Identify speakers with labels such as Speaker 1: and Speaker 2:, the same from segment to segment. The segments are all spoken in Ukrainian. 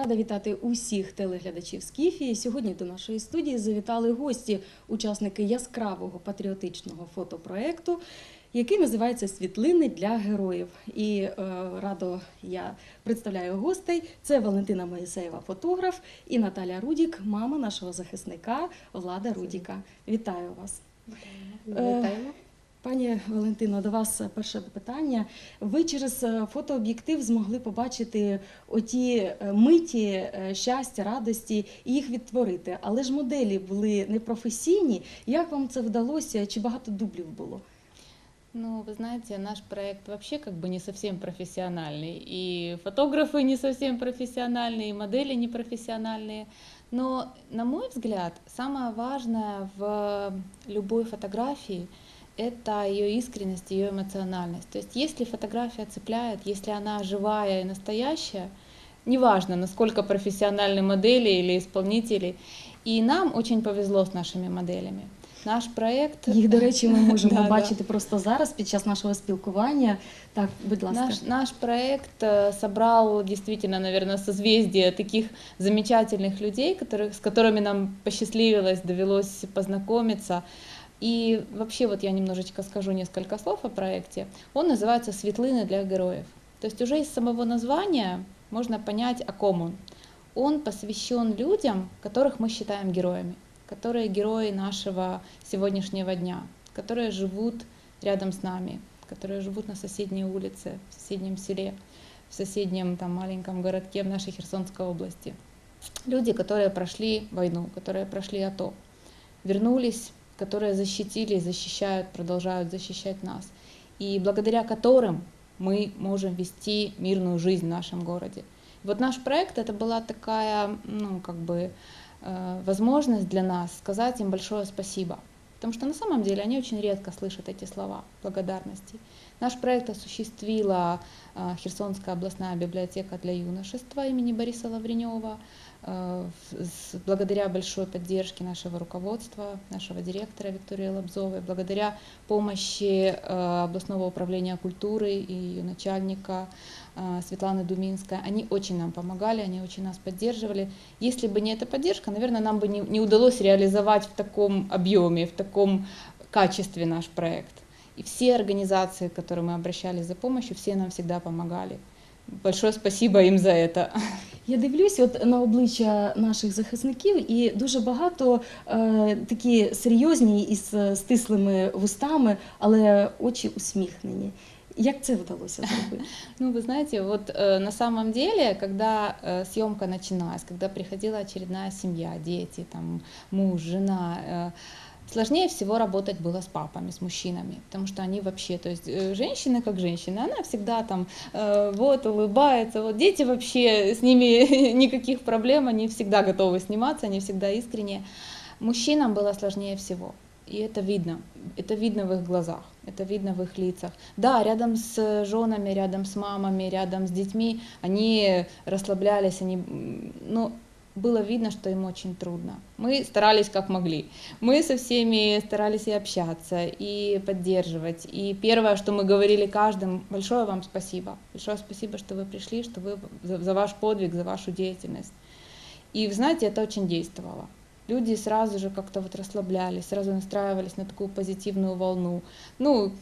Speaker 1: Рада вітати усіх телеглядачів Скіфії. Сьогодні до нашої студії завітали гості, учасники яскравого патріотичного фотопроекту, який називається Світлини для героїв. І е, радо я представляю гостей. Це Валентина Моїсеєва, фотограф, і Наталя Рудік, мама нашого захисника Влада Рудіка. Вітаю вас.
Speaker 2: Вітаємо.
Speaker 1: Пані Валентино, до вас перше питання. Ви через е, фотооб'єктив змогли побачити оті е, миті е, щастя, радості і їх відтворити. Але ж моделі були непрофесійні. Як вам це вдалося? Чи багато дублів було?
Speaker 2: Ну, вы знаете, наш проект вообще как бы не совсем профессиональный, и фотографы не совсем профессиональные, и модели не профессиональные. Но, на мой взгляд, самое важное в любой фотографии – это ее искренность, ее эмоциональность. То есть, если фотография цепляет, если она живая и настоящая, неважно, насколько профессиональны модели или исполнители, и нам очень повезло с нашими моделями. Наш проект
Speaker 1: Їх, до речі, ми можемо
Speaker 2: Да, да.
Speaker 1: бачити просто зараз під час нашого спілкування. Так, будь ласка.
Speaker 2: Наш, наш проект э, собрал действительно, наверное, созвездие таких замечательных людей, которых, с которыми нам посчастливилось, довелось познакомиться. И вообще вот я немножечко скажу несколько слов о проекте. Он называется «Светлыны для героев». То есть уже из самого названия можно понять, о ком он. Он посвящен людям, которых мы считаем героями, которые герои нашего сегодняшнего дня, которые живут рядом с нами, которые живут на соседней улице, в соседнем селе, в соседнем там, маленьком городке в нашей Херсонской области. Люди, которые прошли войну, которые прошли АТО, вернулись, которые защитили, защищают, продолжают защищать нас, и благодаря которым мы можем вести мирную жизнь в нашем городе. Вот наш проект это была такая, ну, как бы, э, возможность для нас сказать им большое спасибо. Потому что на самом деле они очень редко слышат эти слова благодарности. Наш проект осуществила э, Херсонская областная библиотека для юношества имени Бориса Лавренева с- благодаря большой поддержке нашего руководства, нашего директора Виктории Лобзовой, благодаря помощи э, областного управления культуры и ее начальника Светланы Думинской. Они очень нам помогали, они очень нас поддерживали. Если бы не эта поддержка, наверное, нам бы не удалось реализовать в таком объеме, в таком качестве наш проект. И все организации, к которым мы обращались за помощью, все нам всегда помогали. Большое спасибо им за это.
Speaker 1: Я дивлюсь от на обличчя наших захисників, і дуже багато е, такі серйозні із е, стислими вустами, але очі усміхнені. Як це вдалося зробити?
Speaker 2: Ну, вы знаете, вот э, на самом деле, когда э, съемка начиналась, когда приходила очередная семья, дети, там, муж, жена, э, сложнее всего работать было с папами, с мужчинами, потому что они вообще, то есть э, женщина как женщина, она всегда там э, вот улыбается, вот дети вообще с ними никаких проблем, они всегда готовы сниматься, они всегда искренние. Мужчинам было сложнее всего. И это видно, это видно в их глазах, это видно в их лицах. Да, рядом с женами, рядом с мамами, рядом с детьми, они расслаблялись, они, м, ну, было видно, что им очень трудно. Мы старались как могли. Мы со всеми старались и общаться, и поддерживать. И первое, что мы говорили каждому, большое вам спасибо. Большое спасибо, что вы пришли, что вы за, за ваш подвиг, за вашу деятельность. И вы знаете, это очень действовало. Люди сразу же как-то вот расслаблялись, сразу настраивались на такую позитивную волну. Ну,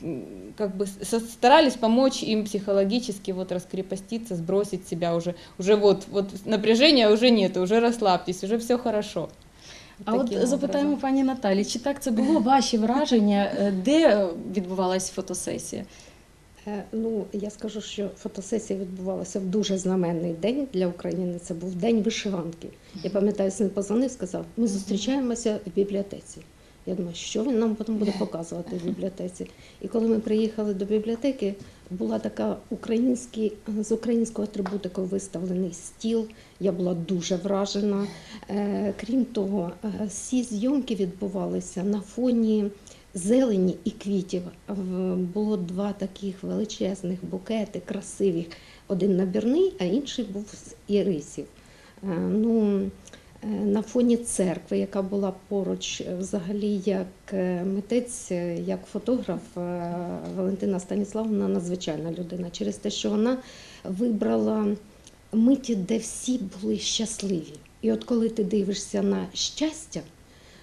Speaker 2: как бы старались помочь им психологически вот раскрепоститься, сбросить себя уже, уже вот, вот напряжения уже нет, уже расслабьтесь, уже все хорошо.
Speaker 1: А от запитаємо пані Наталі, чи так це було ваші враження, е, де відбувалась фотосесія?
Speaker 3: Е, Ну, я скажу, що фотосесія відбувалася в дуже знаменний день для України. Це був день вишиванки. Я пам'ятаю, син позвонив, сказав: ми зустрічаємося в бібліотеці. Я думаю, що він нам потім буде показувати в бібліотеці. І коли ми приїхали до бібліотеки, була така український, з українською атрибутикою виставлений стіл. Я була дуже вражена. Е, Крім того, е, всі зйомки відбувалися на фоні зелені і квітів. Було два таких величезних букети, красивих. Один набірний, а інший був з ірисів. Е, Ну, е, на фоні церкви, яка була поруч, е, взагалі, як митець, як фотограф, Валентина Станіславовна надзвичайна людина через те, що вона вибрала миті, де всі були щасливі. І от коли ти дивишся на щастя,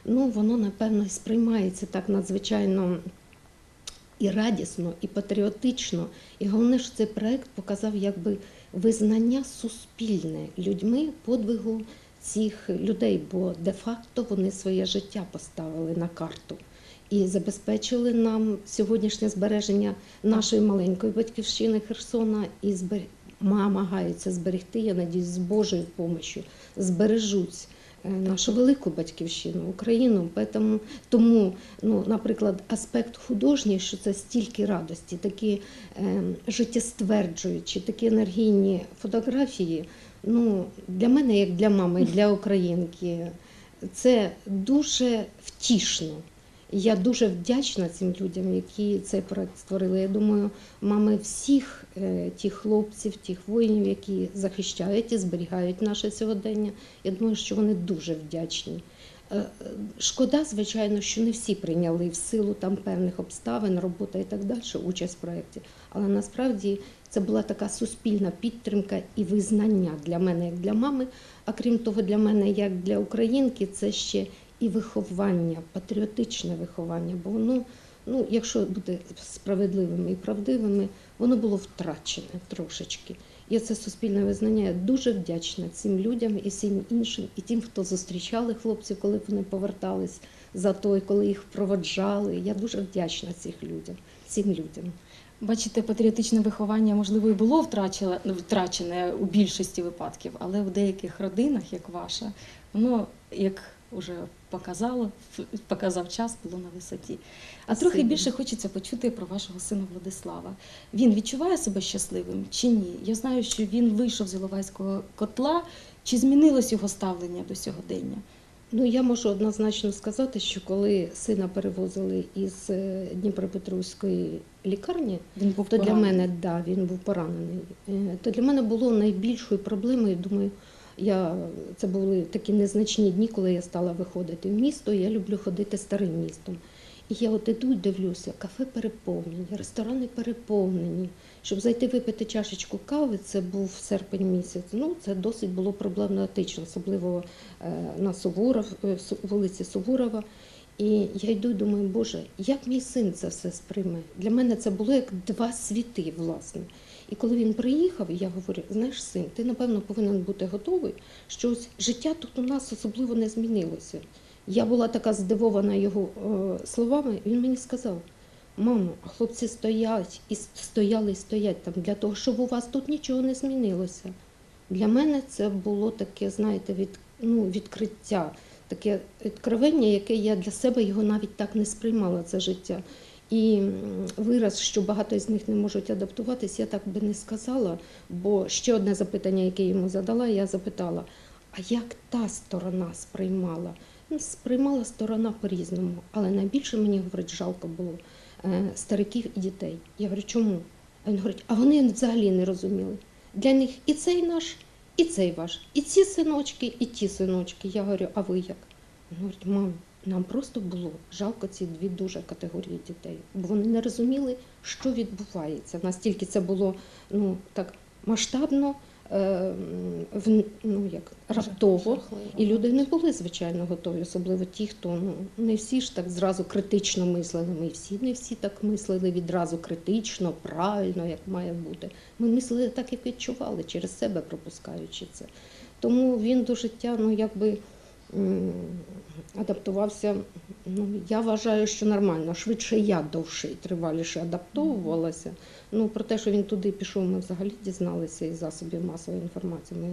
Speaker 3: ну воно напевно сприймається так надзвичайно і радісно, і патріотично. І головне, що цей проект показав якби визнання суспільне людьми подвигу цих людей, бо де-факто вони своє життя поставили на карту і забезпечили нам сьогоднішнє збереження нашої маленької батьківщини Херсона і збер... намагаються зберегти, я надіюсь, з Божою допомогою збережуть нашу велику батьківщину, Україну. Тому, тому, ну, наприклад, аспект художній, що це стільки радості, такі е, життєстверджуючі, такі енергійні фотографії. Ну, для мене, як для мами, для українки, це дуже втішно. Я дуже вдячна цим людям, які цей проект створили. Я думаю, мами всіх е, тих хлопців, тих воїнів, які захищають і зберігають наше сьогодення. Я думаю, що вони дуже вдячні. Е, Шкода, звичайно, що не всі прийняли в силу там певних обставин, робота і так далі, участь в проєкті. Але насправді це була така суспільна підтримка і визнання для мене як для мами. А крім того, для мене, як для українки, це ще і виховання, патріотичне виховання. Бо воно, ну, якщо бути справедливими і правдивими, воно було втрачене трошечки. І це суспільне визнання. Я дуже вдячна цим людям і всім іншим, і тим, хто зустрічали хлопців, коли вони повертались за той, коли їх проводжали. Я дуже вдячна цих людям, цим людям.
Speaker 1: Бачите, патріотичне виховання, можливо, і було втрачене, втрачене у більшості випадків, але в деяких родинах, як ваша, воно, як вже показало, показав час, було на висоті. А трохи більше хочеться почути про вашого сина Владислава. Він відчуває себе щасливим чи ні? Я знаю, що він вийшов з Іловайського котла. Чи змінилось його ставлення до сьогодення?
Speaker 3: Ну, я можу однозначно сказати, що коли сина перевозили із е, Дніпропетровської лікарні,
Speaker 1: Він був
Speaker 3: то для мене да, він був поранений. Е, То для мене було найбільшою проблемою. Думаю, я це були такі незначні дні, коли я стала виходити в місто. Я люблю ходити старим містом. І я от іду і дивлюся, кафе переповнені, ресторани переповнені. Щоб зайти випити чашечку кави, це був серпень місяць. Ну це досить було проблематично, особливо е, на Суворов, е, вулиці Суворова. І я йду і думаю, Боже, як мій син це все сприйме? Для мене це було як два світи, власне. І коли він приїхав, я говорю: знаєш, син, ти напевно повинен бути готовий, що ось життя тут у нас особливо не змінилося. Я була така здивована його е, словами. Він мені сказав: мамо, хлопці стоять і стояли і стоять там для того, щоб у вас тут нічого не змінилося. Для мене це було таке, знаєте, від, ну, відкриття, таке відкровення, яке я для себе його навіть так не сприймала це життя. І вираз, що багато з них не можуть адаптуватись, я так би не сказала. Бо ще одне запитання, яке йому задала, я запитала: а як та сторона сприймала? Ну, сприймала сторона по-різному, але найбільше мені говорить, жалко було е, стариків і дітей. Я говорю, чому? А він говорить, а вони взагалі не розуміли. Для них і цей наш, і цей ваш, і ці синочки, і ті синочки. Я говорю, а ви як? Він говорить, мам, нам просто було жалко ці дві дуже категорії дітей, бо вони не розуміли, що відбувається. Настільки це було ну так масштабно, е, в, ну як раптово. І люди не були, звичайно, готові, особливо ті, хто ну не всі ж так зразу критично мислили. Ми всі не всі так мислили відразу критично, правильно, як має бути. Ми мислили так, як відчували, через себе пропускаючи це. Тому він до життя, ну якби адаптувався. Ну я вважаю, що нормально. Швидше я довше і триваліше адаптовувалася. Ну про те, що він туди пішов, ми взагалі дізналися із засобів масової інформації. Ми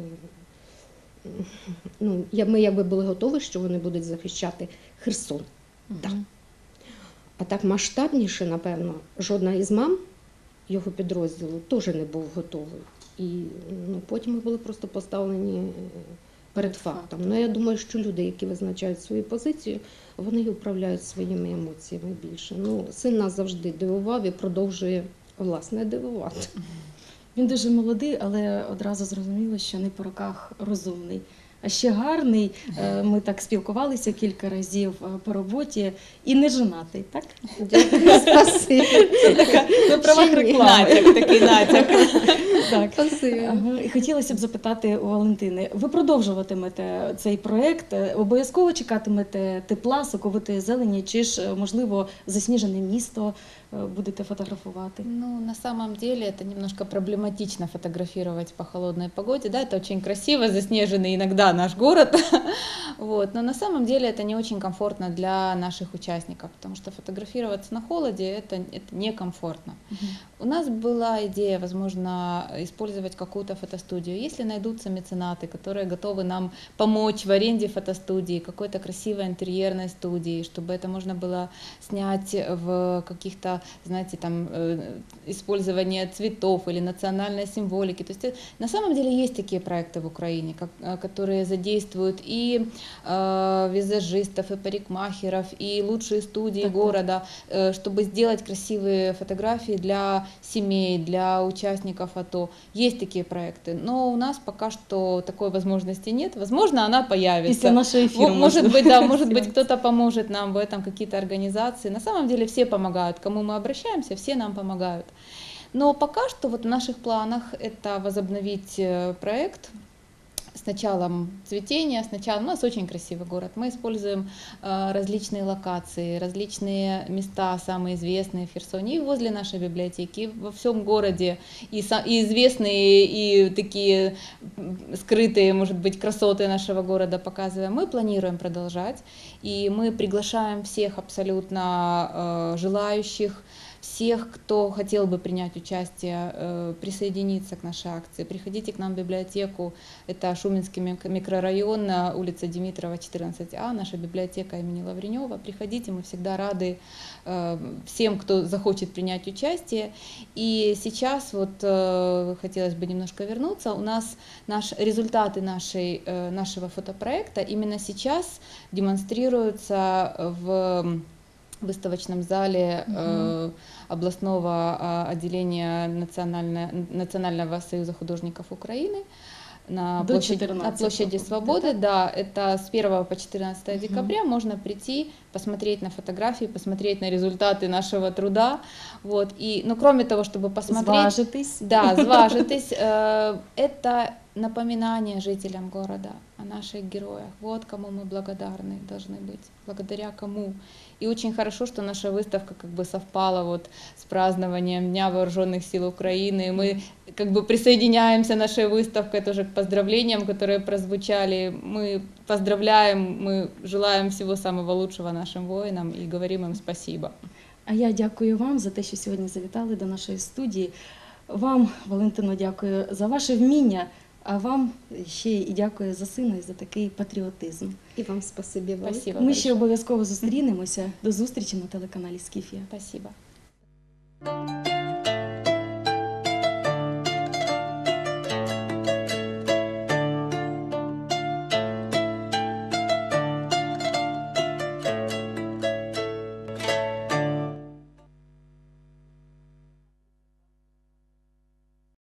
Speaker 3: ну, ми якби були готові, що вони будуть захищати Херсон. Так. А так масштабніше, напевно, жодна із мам його підрозділу теж не був готовий. І ну, потім ми були просто поставлені перед фактом. Ну, я думаю, що люди, які визначають свою позицію, вони управляють своїми емоціями більше. Ну, син нас завжди дивував і продовжує власне дивувати.
Speaker 1: Він дуже молодий, але одразу зрозуміло, що не по роках розумний. А ще гарний. Е, Ми так спілкувалися кілька разів е, по роботі і не женатий, так?
Speaker 3: Дякую, спасибі.
Speaker 1: Така на правах
Speaker 3: Ще
Speaker 1: реклами.
Speaker 2: Натяк, такий натяк.
Speaker 1: Так. І хотілося б запитати у Валентини, ви продовжуватимете цей проект? Е, Обов'язково чекатимете тепла, соковитої зелені, чи ж можливо засніжене місто будете фотографувати?
Speaker 2: Ну, на самом деле это немножко проблематично фотографировать по холодной погоде. Да, это очень красиво, заснеженный иногда наш город. Вот. Но на самом деле это не очень комфортно для наших участников, потому что фотографироваться на холоде это, это некомфортно. У нас была идея, возможно, использовать какую-то фотостудию. Если найдутся меценаты, которые готовы нам помочь в аренде фотостудии, какой-то красивой интерьерной студии, чтобы это можно было снять в каких-то, знаете, там, э, использование цветов или национальной символики. То есть э, на самом деле есть такие проекты в Украине, как- э, которые задействуют и э, визажистов, и парикмахеров, и лучшие студии
Speaker 1: Так,
Speaker 2: города, э, чтобы сделать красивые фотографии для семей, для участников АТО. Есть такие проекты, но у нас пока что такой возможности нет. Возможно, она появится.
Speaker 1: Нашого ефіру.
Speaker 2: Во- Может быть, да, может быть, кто-то поможет нам в этом, какие-то организации. На самом деле все помогают. Кому мы обращаемся, все нам помогают. Но пока что вот в наших планах это возобновить э, проект с началом цветения, с началом, у нас очень красивый город, мы используем э, различные локации, различные места, самые известные в Херсоне, и возле нашей библиотеки, и во всем городе, и, са- и известные, и такие м, скрытые, может быть, красоты нашего города показываем. Мы планируем продолжать, и мы приглашаем всех абсолютно э, желающих, всех, кто хотел бы принять участие, э, присоединиться к нашей акции. Приходите к нам в библиотеку. Это Шуменский мик- микрорайон, на улица Димитрова, 14А, наша библиотека имени Лавренева. Приходите, мы всегда рады э, всем, кто захочет принять участие. И сейчас вот э, хотелось бы немножко вернуться. У нас наш, результаты нашей, э, нашего фотопроекта именно сейчас демонстрируются в выставочном зале э, областного а, отделения Национальное- Национального союза художников Украины на
Speaker 1: До
Speaker 2: площади,
Speaker 1: 14
Speaker 2: на площади
Speaker 1: да?
Speaker 2: Свободы. Да, это с 1 по 14
Speaker 1: Мгм.
Speaker 2: декабря можно прийти, посмотреть на фотографии, посмотреть на результаты нашего труда. Вот. И, ну, кроме того, чтобы посмотреть...
Speaker 1: Зважитись.
Speaker 2: Да, зважитесь. Э, Это напоминание жителям города о наших героях. Вот кому мы благодарны должны быть, благодаря кому. И очень хорошо, что наша выставка как бы совпала вот с празднованием Дня Вооруженных сил Украины. И Мы как бы присоединяемся нашей выставкой тоже к поздравлениям, которые прозвучали. Мы поздравляем, мы желаем всего самого лучшего нашим воинам и говорим им спасибо.
Speaker 1: А я дякую вам за те, що сьогодні завітали до нашої студії. Вам, Валентино, дякую за ваше вміння, а вам ще і дякую за сина і за такий патріотизм.
Speaker 3: І вам спасибі.
Speaker 2: Спасибо.
Speaker 1: Ми ще обов'язково зустрінемося. До зустрічі на телеканалі Скіфія.
Speaker 2: Спасибо.
Speaker 4: Thank